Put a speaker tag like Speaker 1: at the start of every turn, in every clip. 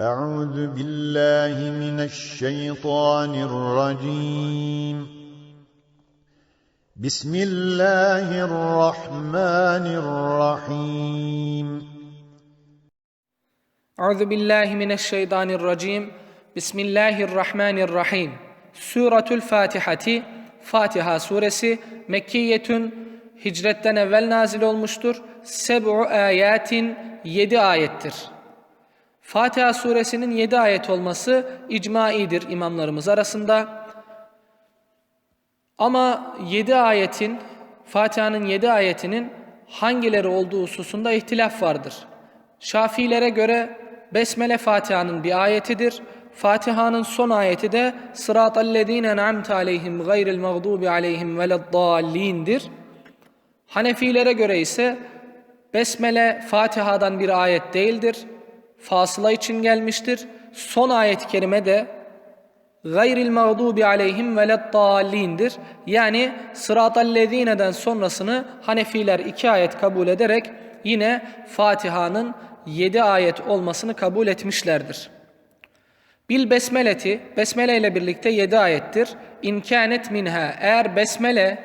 Speaker 1: أعوذ بالله من الشيطان الرجيم بسم الله الرحمن الرحيم
Speaker 2: أعوذ بالله من الشيطان الرجيم بسم الله الرحمن الرحيم سورة الفاتحة Fatiha suresi Mekkiyetün hicretten evvel nazil olmuştur. Seb'u ayatin 7 ayettir. Fatiha suresinin 7 ayet olması icmaidir imamlarımız arasında. Ama 7 ayetin, Fatiha'nın 7 ayetinin hangileri olduğu hususunda ihtilaf vardır. Şafilere göre Besmele Fatiha'nın bir ayetidir. Fatiha'nın son ayeti de Sıratallezine en'amte aleyhim gayril mağdubi aleyhim veleddallindir. Hanefilere göre ise Besmele Fatiha'dan bir ayet değildir. Fasıla için gelmiştir. Son ayet-i kerime de gayril mağdubi aleyhim veleddallindir. Yani sıratallezineden sonrasını Hanefiler iki ayet kabul ederek yine Fatiha'nın yedi ayet olmasını kabul etmişlerdir. Bil besmeleti, besmele ile birlikte yedi ayettir. İmkanet minha, eğer besmele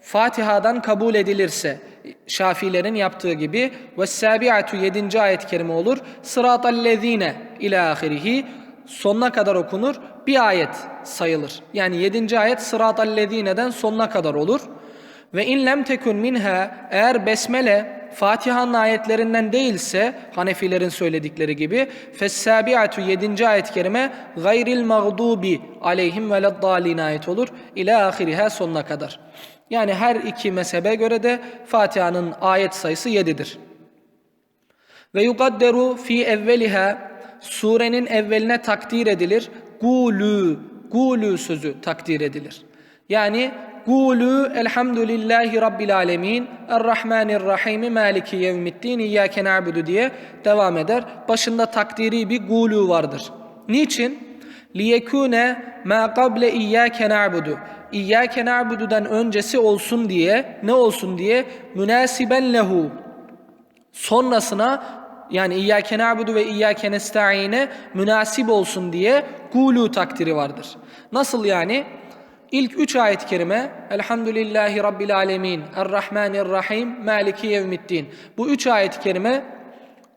Speaker 2: Fatiha'dan kabul edilirse, Şafilerin yaptığı gibi ve sabiatu 7. ayet-i kerime olur. Sıratallezine ila ahirihi sonuna kadar okunur. Bir ayet sayılır. Yani 7. ayet sıratallezineden sonuna kadar olur. Ve in lem tekun minha eğer besmele Fatiha'nın ayetlerinden değilse Hanefilerin söyledikleri gibi fessabiatu 7. ayet-i kerime gayril mağdubi aleyhim veleddallin ayet olur. İla ahiriha sonuna kadar. Yani her iki mezhebe göre de Fatiha'nın ayet sayısı 7'dir. Ve yukadderu fi evveliha surenin evveline takdir edilir. Gulu, gulu sözü takdir edilir. Yani Gulu elhamdülillahi rabbil alemin errahmanirrahim maliki yevmiddin iyyake na'budu diye devam eder. Başında takdiri bir gulu vardır. Niçin? Liyekune ma qable iyyake na'budu. İyyake na'budu'dan öncesi olsun diye, ne olsun diye münasiben lehu. Sonrasına yani İyyâke na'budu ve İyyâke nesta'ine münasip olsun diye gulu takdiri vardır. Nasıl yani? İlk üç ayet-i kerime Elhamdülillahi Rabbil Alemin Errahmanirrahim Maliki Yevmiddin Bu üç ayet-i kerime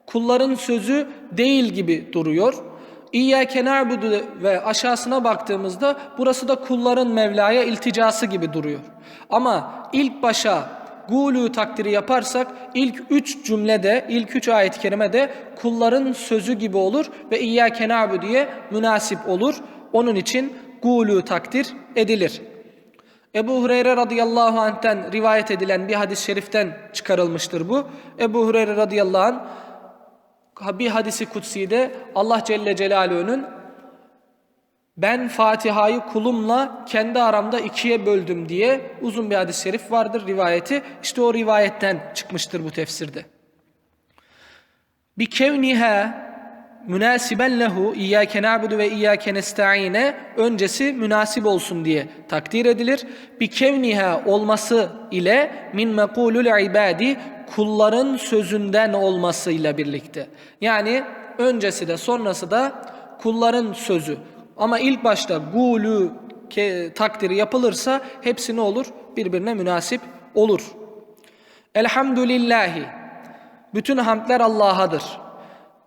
Speaker 2: kulların sözü değil gibi duruyor. İyyâke na'budu ve aşağısına baktığımızda burası da kulların Mevla'ya ilticası gibi duruyor. Ama ilk başa gulu takdiri yaparsak ilk üç cümlede, ilk üç ayet-i kerimede kulların sözü gibi olur ve İyyâke na'budu'ya münasip olur. Onun için gulu takdir edilir. Ebu Hureyre radıyallahu anh'ten rivayet edilen bir hadis-i şeriften çıkarılmıştır bu. Ebu Hureyre radıyallahu anh bir hadisi kutsi'de Allah Celle Celaluhu'nun ben Fatiha'yı kulumla kendi aramda ikiye böldüm diye uzun bir hadis-i şerif vardır rivayeti. İşte o rivayetten çıkmıştır bu tefsirde. Bi kevniha münasiben lehu iyyâke na'budu ve iyyâke nesta'ine öncesi münasip olsun diye takdir edilir. Bi kevniha olması ile min mekulul ibadi kulların sözünden olmasıyla birlikte. Yani öncesi de sonrası da kulların sözü. Ama ilk başta gulu takdiri yapılırsa hepsi ne olur? Birbirine münasip olur. Elhamdülillahi. Bütün hamdler Allah'adır.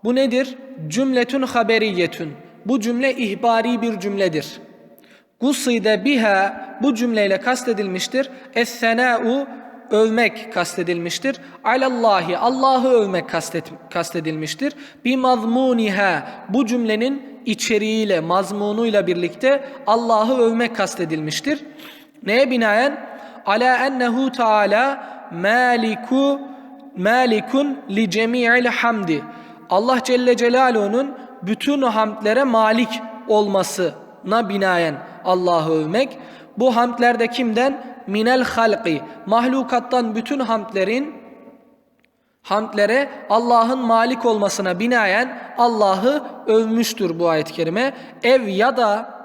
Speaker 2: Bu nedir? Cümletün haberiyetün. Bu cümle ihbari bir cümledir. Guside biha bu cümleyle kastedilmiştir. Es-sena'u övmek kastedilmiştir. Alallahi Allah'ı övmek kastedilmiştir. Bi mazmuniha bu cümlenin içeriğiyle, mazmunuyla birlikte Allah'ı övmek kastedilmiştir. Neye binaen? Ala ennehu Teala maliku malikun li cemi'il hamdi. Allah Celle Celaluhu'nun bütün hamdlere malik olmasına binaen Allah'ı övmek. Bu hamdlerde kimden? Minel halqi. Mahlukattan bütün hamdlerin hamdlere Allah'ın malik olmasına binaen Allah'ı övmüştür bu ayet-i kerime. Ev ya da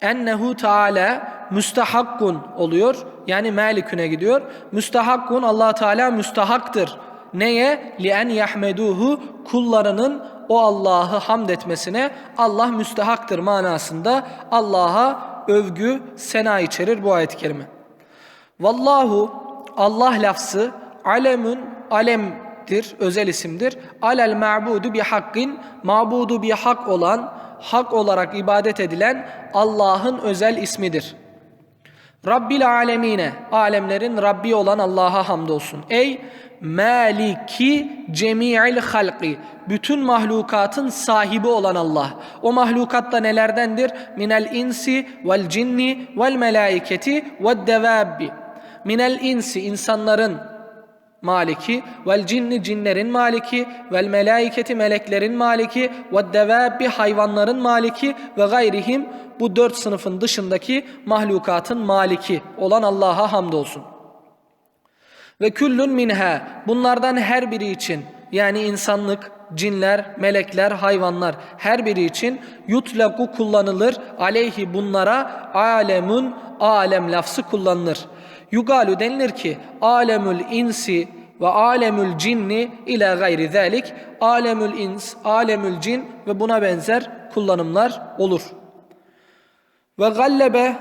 Speaker 2: ennehu Teala müstehakkun oluyor. Yani maliküne gidiyor. Müstehakkun Allah Teala müstahaktır. Neye? En yahmeduhu kullarının o Allah'ı hamd etmesine Allah müstehaktır manasında Allah'a övgü, sena içerir bu ayet-i kerime. Vallahu Allah lafzı alemun alemdir, özel isimdir. Alel ma'budu bi hakkin, mabudu bi hak olan, hak olarak ibadet edilen Allah'ın özel ismidir. Rabbil alemine, alemlerin Rabbi olan Allah'a hamdolsun. Ey maliki cemi'il halqi, bütün mahlukatın sahibi olan Allah. O mahlukat da nelerdendir? Minel insi vel cinni vel melaiketi vel devabbi. Minel insi, insanların maliki vel cinni cinlerin maliki vel melaiketi meleklerin maliki ve devabbi hayvanların maliki ve gayrihim bu dört sınıfın dışındaki mahlukatın maliki olan Allah'a hamdolsun. Ve küllün minha bunlardan her biri için yani insanlık, cinler, melekler, hayvanlar her biri için yutlaku kullanılır. Aleyhi bunlara alemun alem lafzı kullanılır. Yugalu denilir ki alemül insi ve alemül cinni ila gayri zalik alemül ins, alemül cin ve buna benzer kullanımlar olur. Ve gallebe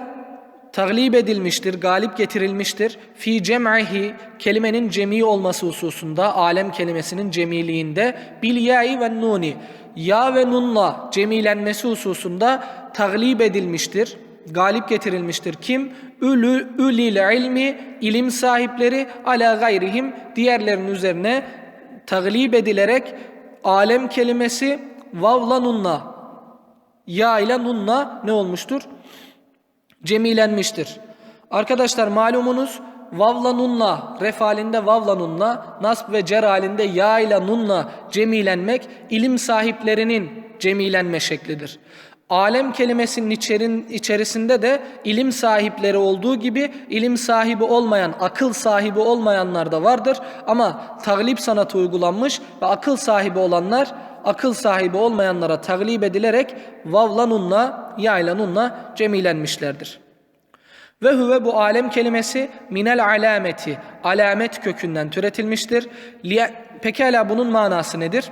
Speaker 2: taglip edilmiştir, galip getirilmiştir. Fi cem'ihi kelimenin cemi olması hususunda, alem kelimesinin cemiliğinde bil ya'i ve nuni ya ve nunla cemilenmesi hususunda taglip edilmiştir, galip getirilmiştir. Kim? Ülü, ülil ilmi, ilim sahipleri ala gayrihim diğerlerinin üzerine taglip edilerek alem kelimesi vavla nunla ya ile nunla ne olmuştur? cemilenmiştir. Arkadaşlar malumunuz vavla nunla, ref halinde vavla nunla, nasb ve cer halinde ya ile nunla cemilenmek ilim sahiplerinin cemilenme şeklidir. Alem kelimesinin içerin, içerisinde de ilim sahipleri olduğu gibi ilim sahibi olmayan, akıl sahibi olmayanlar da vardır. Ama taglip sanatı uygulanmış ve akıl sahibi olanlar akıl sahibi olmayanlara taglip edilerek vavla nunla, ya ile nunla cemilenmişlerdir. Ve huve bu alem kelimesi minel alameti, alamet kökünden türetilmiştir. Pekala bunun manası nedir?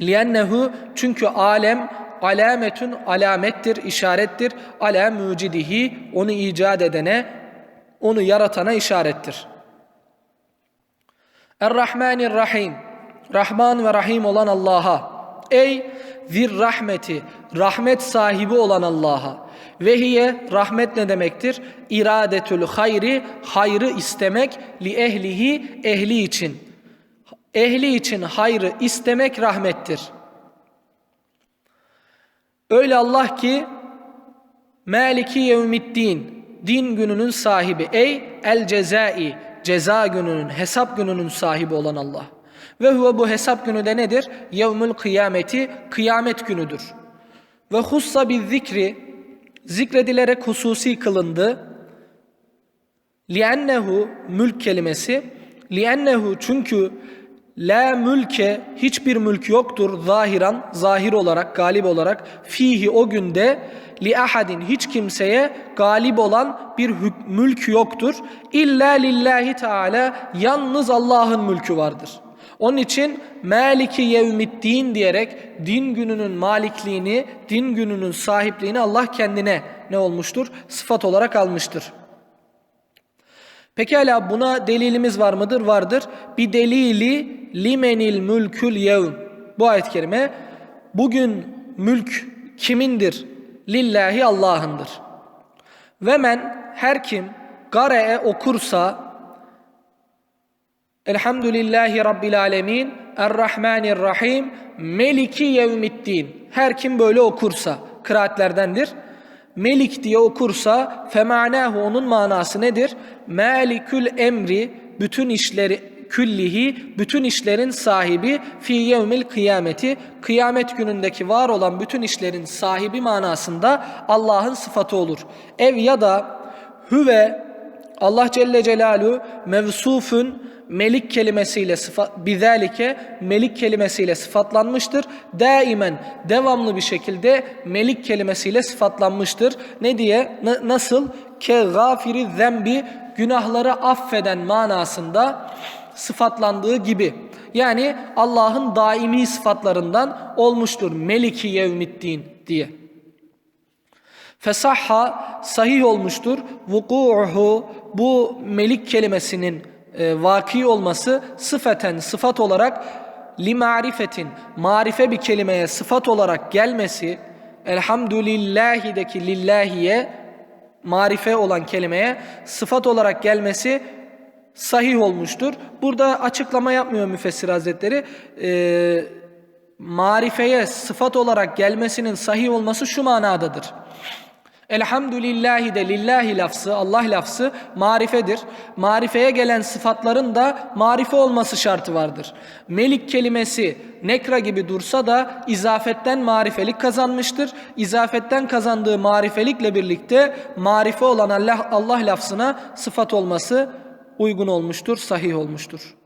Speaker 2: Liyennehu çünkü alem alametün alamettir, işarettir. Ala mucidihi onu icat edene, onu yaratana işarettir. Er-Rahmanir-Rahim Rahman ve Rahim olan Allah'a. Ey zir rahmeti, rahmet sahibi olan Allah'a. Vehiye rahmet ne demektir? İradetül hayri, hayrı istemek li ehlihi, ehli için. Ehli için hayrı istemek rahmettir. Öyle Allah ki Maliki yevmiddin, din gününün sahibi. Ey el cezai, ceza gününün, hesap gününün sahibi olan Allah. Ve huve bu hesap günü de nedir? Yevmül kıyameti, kıyamet günüdür. Ve hussa bir zikri, zikredilerek hususi kılındı. Liennehu, mülk kelimesi, liennehu çünkü La mülke hiçbir mülk yoktur zahiran zahir olarak galip olarak fihi o günde li ahadin hiç kimseye galip olan bir mülk yoktur. İlla lillahi teala yalnız Allah'ın mülkü vardır. Onun için Maliki yevmiddin diyerek din gününün malikliğini, din gününün sahipliğini Allah kendine ne olmuştur? Sıfat olarak almıştır. Pekala buna delilimiz var mıdır? Vardır. Bir delili limenil mülkül yevm. Bu ayet-i kerime bugün mülk kimindir? Lillahi Allah'ındır. Ve men her kim gare'e okursa Elhamdülillahi Rabbil Alemin Errahmanirrahim Meliki Yevmiddin Her kim böyle okursa kıraatlerdendir. Melik diye okursa femanahu onun manası nedir? Malikül emri bütün işleri küllihi bütün işlerin sahibi fi yevmil kıyameti kıyamet günündeki var olan bütün işlerin sahibi manasında Allah'ın sıfatı olur. Ev ya da hüve Allah Celle Celaluhu mevsufun melik kelimesiyle sıfat bizalike melik kelimesiyle sıfatlanmıştır. Daimen devamlı bir şekilde melik kelimesiyle sıfatlanmıştır. Ne diye? N- nasıl? Ke gafiri zembi günahları affeden manasında sıfatlandığı gibi. Yani Allah'ın daimi sıfatlarından olmuştur. Meliki yevmiddin diye. Fesahha sahih olmuştur. Vuku'uhu bu melik kelimesinin e, vaki olması sıfeten sıfat olarak li marifetin marife bir kelimeye sıfat olarak gelmesi elhamdülillahideki lillahiye marife olan kelimeye sıfat olarak gelmesi sahih olmuştur. Burada açıklama yapmıyor müfessir hazretleri. Ee, marifeye sıfat olarak gelmesinin sahih olması şu manadadır. Elhamdülillahi de lillahi lafzı, Allah lafzı marifedir. Marifeye gelen sıfatların da marife olması şartı vardır. Melik kelimesi nekra gibi dursa da izafetten marifelik kazanmıştır. İzafetten kazandığı marifelikle birlikte marife olan Allah, Allah lafzına sıfat olması uygun olmuştur, sahih olmuştur.